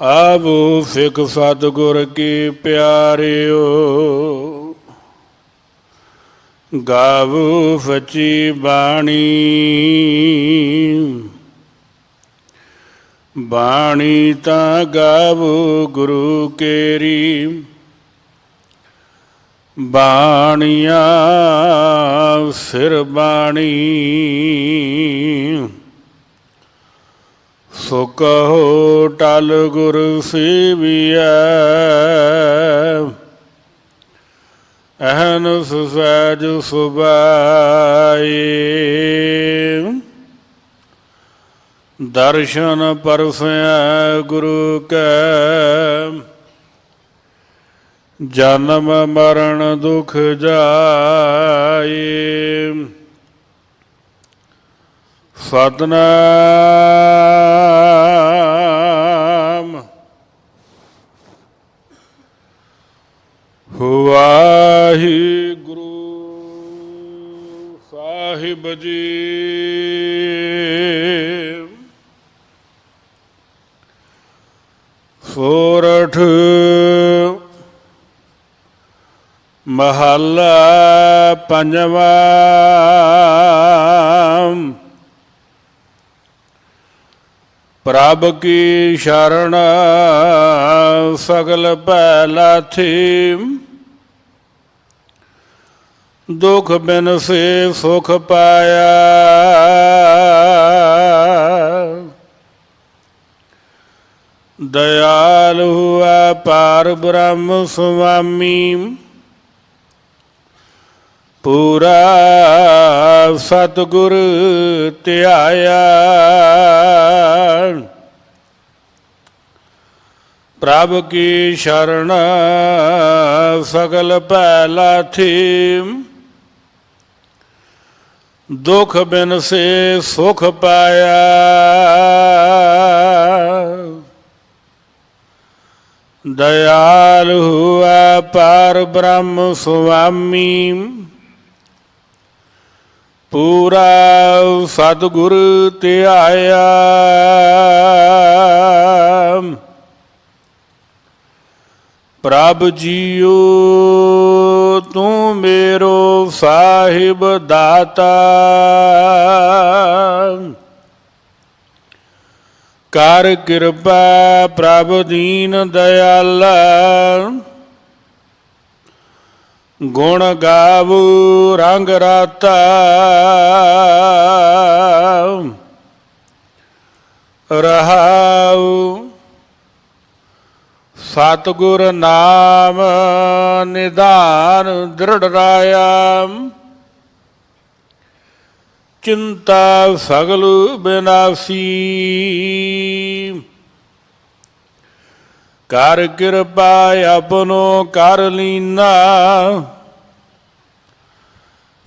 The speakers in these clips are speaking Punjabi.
ਆਵੋ ਸਿੱਖ ਸਤਿਗੁਰ ਕੀ ਪਿਆਰਿਓ। ਗਾਵੋ ਸਚੀ ਬਾਣੀ। ਬਾਣੀ ਤਾਂ ਗਾਵੋ ਗੁਰੂ ਕੇਰੀ। ਬਾਣੀਆਂ ਸਿਰ ਬਾਣੀ। ਸੋ ਕਹੋ ਟਲ ਗੁਰ ਸੇਵੀਐ। ਅਹਨ ਸੁਸੈਜ ਸੁਬਾਈ ਦਰਸ਼ਨ ਪਰਸੈ ਗੁਰੂ ਕੈ। ਜਨਮ ਮਰਨ ਦੁਖ ਜਾਏ ਸਤਨਾਮ ਵਾਹਿਗੁਰੂ ਸਾਹਿਬ ਜੀ। ਸੋਰਠ ਮਹੱਲਾ ਪੰਜਵਾ। ਪ੍ਰਭ ਕੀ ਸ਼ਰਨ ਸਗਲ ਭੈ ਲਾਥੀ ਦੁਖ ਬਿਨ ਸੇ ਸੁਖ ਪਾਇਆ। ਦਇਆਲ ਹੁਆ ਪਾਰ ਬ੍ਰਹਮ ਸੁਆਮੀ। ਪੂਰਾ ਸਤਗੁਰ ਧਿਆਇਆ। ਪ੍ਰਭ ਕੀ ਸ਼ਰਨ ਸਗਲ ਭੈ ਲਾਥੀ। ਦੁਖ ਬਿਨ ਸੇ ਸੁਖ ਪਾਇਆ। ਦਇਆਲ ਹੁਆ ਪਾਰ ਬ੍ਰਹਮ ਸੁਆਮੀ। ਪੂਰਾ ਸਤਿਗੁਰ ਧਿਆਇਆ। ਪ੍ਰਭ ਜੀਓ ਤੂੰ ਮੇਰੋ ਸਾਹਿਬ ਦਾਤਾ। ਕਰ ਕਿਰਪਾ ਪ੍ਰਭ ਦੀਨ ਦਇਆਲਾ। ਗੁਣ ਗਾਵੂ ਰੰਗ ਰਾਤਾ। ਰਹਾਉ ਸਤਿਗੁਰ ਨਾਮ ਨਿਧਾਨ ਦ੍ਰਿੜ ਰਾਇਆ ਚਿੰਤਾ ਸਗਲ ਬਿਨਾਸੀ। ਕਰ ਕਿਰਪਾ ਆਪਨੋ ਕਰ ਲੀਨਾ।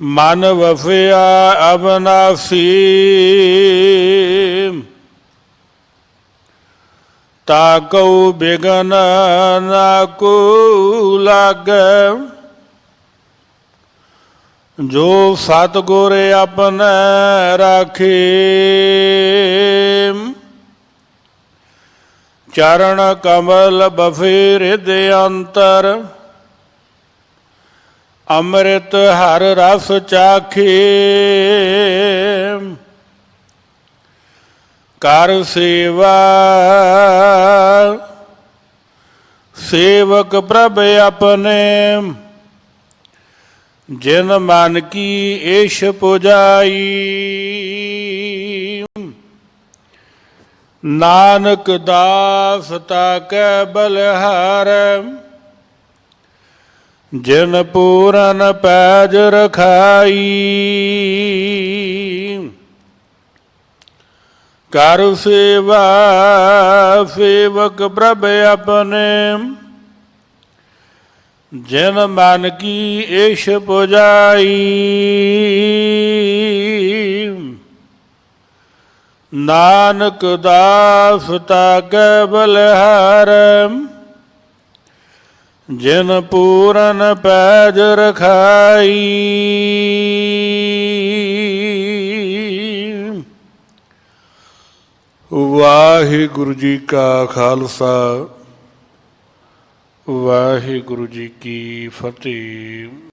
ਮਨ ਵਫਿਆ ਅਬਨਾਸੀ। ਤਾ ਕਉ ਬਿਗਨ ਨਾ ਕੋ ਲਾਗੈ। ਜੋ ਸਤਗੁਰ ਆਪਣਾ ਰਾਖੇ। ਚਰਨ ਕਮਲ ਬਫੇ ਰਿਦ ਅੰਤਰ। ਅੰਮ੍ਰਿਤ ਹਰ ਰਸ ਚਾਖੇ। ਕਰ ਸੇਵਾ ਸੇਵਕ ਪ੍ਰਭ ਆਪਣੇ, ਜਿਨ ਮਨ ਕੀ ਏਸ਼ ਪੁਜਾਈ। ਨਾਨਕ ਦਾਸ ਤਾ ਕੈ ਬਲਹਾਰ ਜਿਨ ਪੂਰਨ ਪੈਜ ਰਖਾਈ। ਕਰ ਸੇਵਾ ਸੇਵਕ ਪ੍ਰਭ ਆਪਣੇ ਜਿਨ ਮਨ ਕੀ ਏਸ਼ ਪੁਜਾਈ। ਨਾਨਕ ਦਾਸ ਤਾਕੈ ਬਲਹਾਰ। ਜਿਨ ਪੂਰਨ ਪੈਜ ਰਖਾਈ। ਵਾਹਿਗੁਰੂ ਜੀ ਕਾ ਖਾਲਸਾ। ਵਾਹਿਗੁਰੂ ਜੀ ਕੀ ਫਤਿਹ।